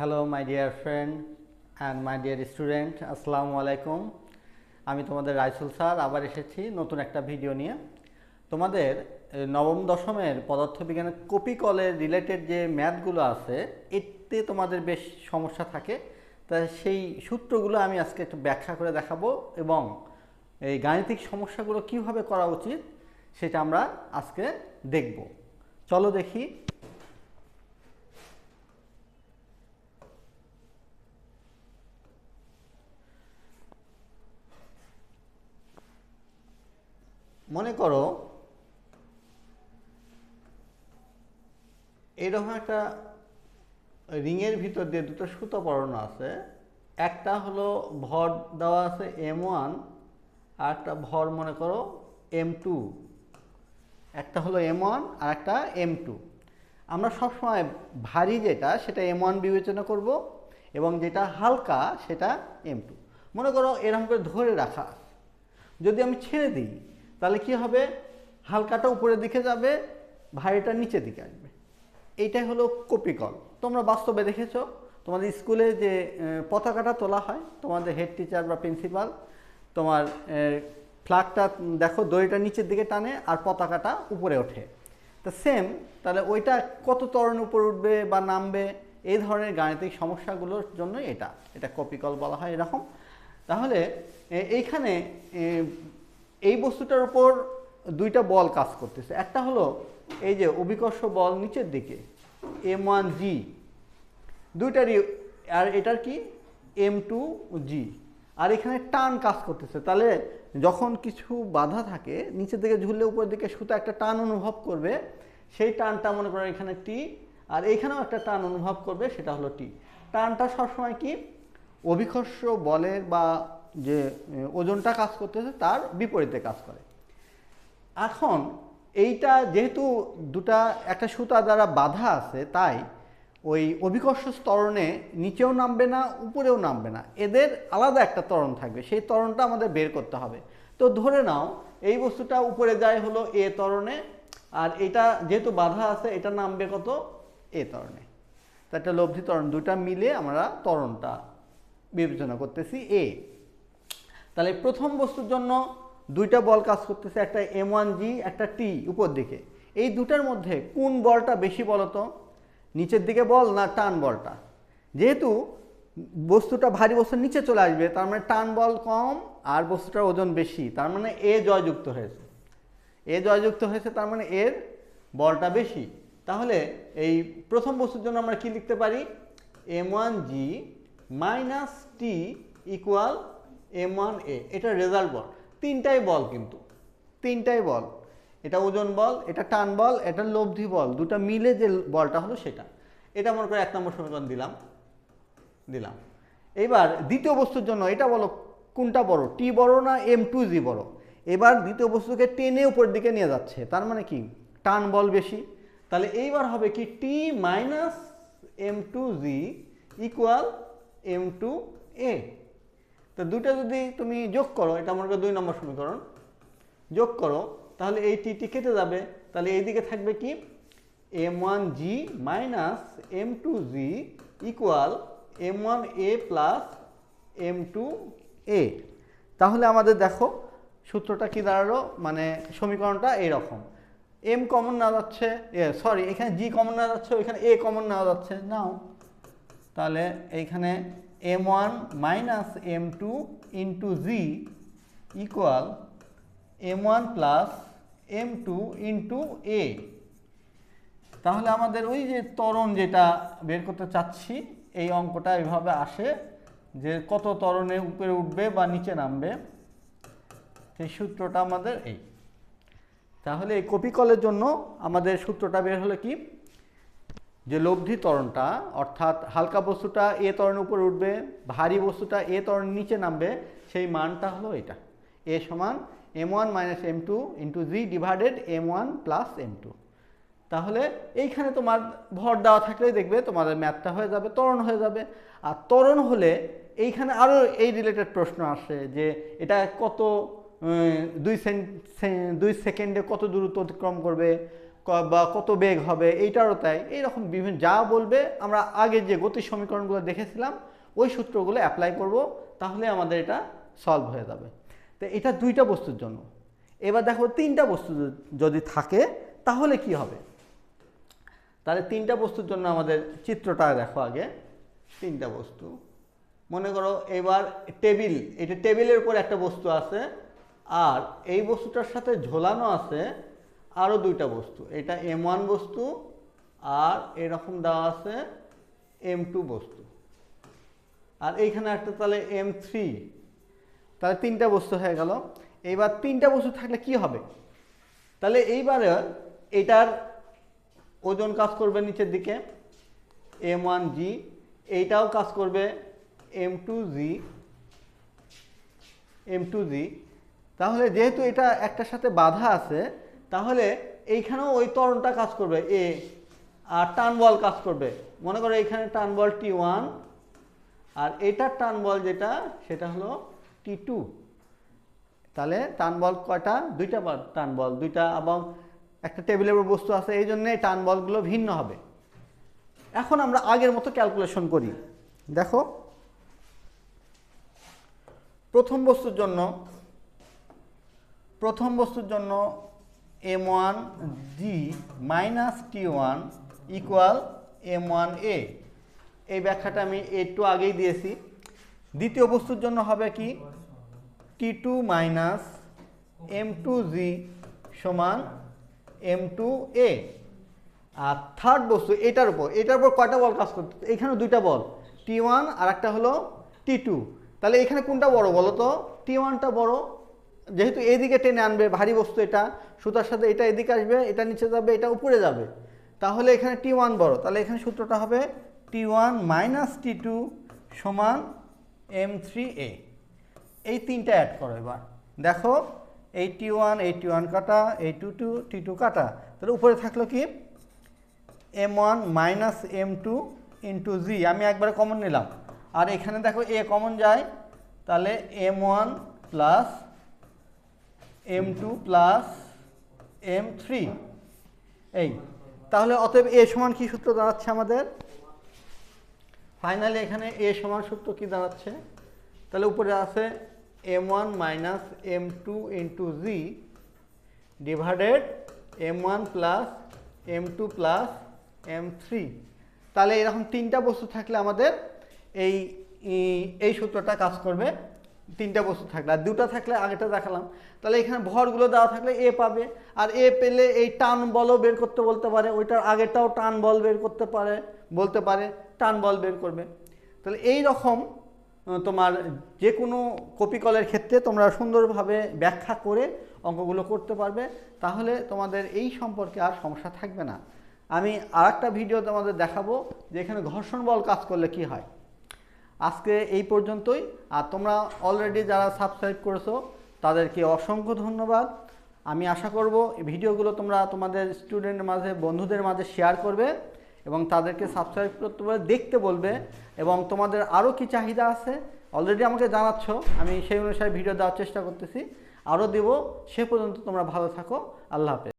Hello my dear friend and my dear student আসসালামু আলাইকুম আমি তোমাদের রাইসুল স্যার আবার এসেছি নতুন একটা ভিডিও নিয়ে। তোমাদের নবম, দশমের পদার্থবিজ্ঞানের কপি কলের রিলেটেড যে ম্যাথগুলো আছে, এতে তোমাদের বেশ সমস্যা থাকে। তা সেই সূত্রগুলো আমি আজকে একটু ব্যাখ্যা করে দেখাবো এবং এই গাণিতিক সমস্যাগুলো কীভাবে করা উচিত সেটা আমরা আজকে দেখব। চলো দেখি মনে করো, এরকম একটা রিংয়ের ভিতর দিয়ে দুটো সুতো পরানো আছে। একটা হলো ভর দেওয়া আছে এম ওয়ান, আর একটা ভর মনে করো এম টু। একটা হলো এম ওয়ান, আর একটা এম টু। আমরা সবসময় ভারী যেটা, সেটা এম ওয়ান বিবেচনা করব, এবং যেটা হালকা, সেটা এম টু। মনে করো এরকম করে ধরে রাখা। যদি আমি ছেড়ে দিই তাহলে কি হবে? হালকাটা উপরের দিকে যাবে, ভারীটা নিচের দিকে আসবে। এইটাই হলো কপিকল তোমরা বাস্তবে দেখেছ, তোমাদের স্কুলে যে পতাকাটা তোলা হয়, তোমাদের হেড টিচার বা প্রিন্সিপাল তোমার ফ্ল্যাগটা দেখো দড়িটা নিচের দিকে টানে আর পতাকাটা উপরে ওঠে। তা সেম তাহলে ওইটা কত তরণ উপরে উঠবে বা নামবে, এই ধরনের গাণিতিক সমস্যাগুলোর জন্য এটা। এটা কপিকল বলা হয় এরকম। তাহলে এইখানে এই বস্তুটার উপর দুইটা বল কাজ করতেছে। একটা হলো এই যে অভিকর্ষ বল নিচের দিকে এম ওয়ান জি দুইটারই, আর এটার কি? এম টু জি আর এখানে টান কাজ করতেছে। তাহলে যখন কিছু বাধা থাকে, নিচের দিকে ঝুললে উপরের দিকে সুতা একটা টান অনুভব করবে। সেই টানটা মনে করো এখানে টি আর এইখানেও একটা টান অনুভব করবে, সেটা হলো টি টানটা সবসময় কি? অভিকর্ষ বলের বা যে ওজনটা কাজ করতেছে, তার বিপরীতে কাজ করে। এখন এইটা যেহেতু দুটা, একটা সুতা দ্বারা বাধা আছে, তাই ওই অভিকর্ষ ত্বরণে নিচেও নামবে না, উপরেও নামবে না। এদের আলাদা একটা তরণ থাকবে, সেই তরণটা আমাদের বের করতে হবে। তো ধরে নাও, এই বস্তুটা উপরে যায় হলো এ তরণে আর এটা যেহেতু বাধা আছে, এটা নামবে কত? এ তরণে তো একটা লব্ধি তরণ দুটা মিলে আমরা তরণটা বিবেচনা করতেছি, এ। তাহলে প্রথম বস্তুর জন্য দুইটা বল কাজ করতেছে, একটা এম ওয়ান জি একটা টি উপর দিকে। এই দুটার মধ্যে কোন বলটা বেশি বলতো? নিচের দিকে বল না টান বলটা? যেহেতু বস্তুটা ভারী বস্তু নিচে চলে আসবে, তার মানে টান বল কম আর বস্তুটার ওজন বেশি, তার মানে এ জয়যুক্ত হয়েছে। এ জয়যুক্ত হয়েছে, তার মানে এর বলটা বেশি। তাহলে এই প্রথম বস্তুর জন্য আমরা কি লিখতে পারি? M one G minus T equal M one A এটা রেজাল্ট বল তিনটাই বল কিন্তু। তিনটাই বল এটা ওজন বল এটা টান বল এটা লব্ধি বল দুটো মিলে যে বলটা হলো সেটা। এটা মনে করে এক নম্বর সমীকরণ দিলাম। দিলাম। এবার দ্বিতীয় বস্তুর জন্য এটা বলো, কোনটা বড়? টি বড় না এম টু জি বড়? এবার দ্বিতীয় বস্তুকে টেনে উপরের দিকে নিয়ে যাচ্ছে। তার মানে কি? টান বল বেশি। তাহলে এইবার হবে কি T minus M two G equal M two A তো দুটো যদি তুমি যোগ করো, এটা মনে করো দুই নম্বর সমীকরণ, যোগ করো, তাহলে এই টিটি কেটে যাবে। তাহলে এইদিকে থাকবে কি? M one G minus M two G equal M one A plus M two A তাহলে আমাদের দেখো, সূত্রটা কি দাঁড়াল? মানে সমীকরণটা এইরকম। এম কমন নেওয়া যাচ্ছে, এ সরি এখানে জি কমন নেওয়া যাচ্ছে, ওইখানে এ কমন নেওয়া যাচ্ছে। নাও, তাহলে এইখানে M one minus M two into G equal M one plus M two into A তাহলে আমাদের ওই যে ত্বরণ যেটা বের করতে চাচ্ছি, এই অঙ্কটা এভাবে আসে যে কত ত্বরণে উপরে উঠবে বা নিচে নামবে। সেই সূত্রটা আমাদের এই। তাহলে এই কপিকলের জন্য আমাদের সূত্রটা বের হলো কি? যে লব্ধি ত্বরণটা, অর্থাৎ হালকা বস্তুটা এ ত্বরণের উপরে উঠবে, ভারী বস্তুটা এ ত্বরণের নিচে নামবে, সেই মানটা হলো এটা। এ সমান M one minus M two into G divided M one plus M two. তাহলে এইখানে তোমার ভর দেওয়া থাকলেই দেখবে তোমাদের ম্যাথটা হয়ে যাবে, ত্বরণ হয়ে যাবে। আর ত্বরণ হলে এইখানে আরও এই রিলেটেড প্রশ্ন আসে যে এটা কত দুই দুই সেকেন্ডে কত দূরত্ব অতিক্রম করবে বা কত বেগ হবে, এইটারও তাই। এইরকম বিভিন্ন যা বলবে, আমরা আগে যে গতি সমীকরণগুলো দেখেছিলাম, ওই সূত্রগুলো অ্যাপ্লাই করব, তাহলে আমাদের এটা সলভ হয়ে যাবে। তো এটা দুইটা বস্তুর জন্য। এবার দেখো তিনটা বস্তু যদি থাকে, তাহলে কি হবে? তাহলে তিনটা বস্তুর জন্য আমাদের চিত্রটা দেখো আগে। তিনটা বস্তু। মনে করো এবার টেবিল এটা টেবিলের উপর একটা বস্তু আছে, আর এই বস্তুটার সাথে ঝোলানো আছে আরও দুইটা বস্তু। এটা এম ওয়ান বস্তু আর এরকম দেওয়া আছে এম টু বস্তু। আর এইখানে একটা তাহলে এম থ্রি তাহলে তিনটা বস্তু হয়ে গেল। এইবার তিনটা বস্তু থাকলে কি হবে? তাহলে এইবারে এটার ওজন কাজ করবে নিচের দিকে। এম ওয়ান জি এইটাও কাজ করবে M two G M two G তাহলে যেহেতু এটা একটার সাথে বাধা আছে তাহলে এইখানেও ওই তরণটা কাজ করবে, এ, আর টান বল কাজ করবে। মনে করো এইখানে টান বল টি ওয়ান, আর এটার টান বল যেটা, সেটা হলো টি টু। তাহলে টান বল কয়টা? দুইটা টান বল, দুইটা, এবং একটা টেবিলের উপর বস্তু আছে, এই জন্যে টান বলগুলো ভিন্ন হবে। এখন আমরা আগের মতো ক্যালকুলেশন করি। দেখো, প্রথম বস্তুর জন্য, প্রথম বস্তুর জন্য M one G minus T one equal M one A এই ব্যাখ্যাটা আমি একটু আগেই দিয়েছি। দ্বিতীয় বস্তুর জন্য হবে কি? T two minus M two G সমান এম টু এ আর থার্ড বস্তু, এটার উপর এটার উপর কয়টা বল কাজ করতে এখানে দুইটা বল টি ওয়ান আর একটা হলো টি টু তাহলে এখানে কোনটা বড় বলো তো? টি ওয়ানটা বড় যেহেতু এদিকে টেনে আনবে, ভারী বস্তু এটা, সুতার সাথে এটা এদিকে আসবে, এটা নিচে যাবে, এটা উপরে যাবে। তাহলে এখানে টি ওয়ান বড়, তাহলে এখানে সূত্রটা হবে T one minus T two সমান এম থ্রি এ এই তিনটা অ্যাড করো এবার। দেখো, এই টি ওয়ান এই টি ওয়ান কাটা, এই টু টু টি টু কাটা। তাহলে উপরে থাকল কি? M one minus M two into G আমি একবারে কমন নিলাম। আর এখানে দেখো এ কমন যায়, তাহলে M one plus M two plus M three এই, তাহলে অতএব এ সমান কি সূত্র দাঁড়াচ্ছে আমাদের? ফাইনালি এখানে এ সমান সূত্র কি দাঁড়াচ্ছে? তাহলে উপরে আছে M one minus M two into G divided M one plus M two plus M three তাহলে এরকম তিনটা বস্তু থাকলে আমাদের এই এই সূত্রটা কাজ করবে। তিনটা বস্তু থাকলে, আর দুটো থাকলে আগেটা দেখালাম। তাহলে এখানে ভরগুলো দেওয়া থাকলে এ পাবে, আর এ পেলে এই টান বলও বের করতে বলতে পারে, ওইটার আগেরটাও টান বল বের করতে পারে, বলতে পারে, টান বল বের করবে। তাহলে এই রকম তোমার যে কোনো কপি কলের ক্ষেত্রে তোমরা সুন্দরভাবে ব্যাখ্যা করে অঙ্কগুলো করতে পারবে, তাহলে তোমাদের এই সম্পর্কে আর সমস্যা থাকবে না। আমি আরেকটা ভিডিও তোমাদের দেখাবো যে এখানে ঘর্ষণ বল কাজ করলে কি হয়। আজকে এই পর্যন্তই। আর তোমরা অলরেডি যারা সাবস্ক্রাইব করেছ, তাদেরকে অসংখ্য ধন্যবাদ। আমি আশা করব এই ভিডিওগুলো তোমরা তোমাদের স্টুডেন্টের মাঝে, বন্ধুদের মাঝে শেয়ার করবে এবং তাদেরকে সাবস্ক্রাইব করতে বলে দেখতে বলবে এবং তোমাদের আরও কি চাহিদা আছে অলরেডি আমাকে জানাচ্ছ। আমি সেই অনুসারে ভিডিও দেওয়ার চেষ্টা করতেছি। আরও দেবো। সে পর্যন্ত তোমরা ভালো থাকো। আল্লাহ হাফেজ।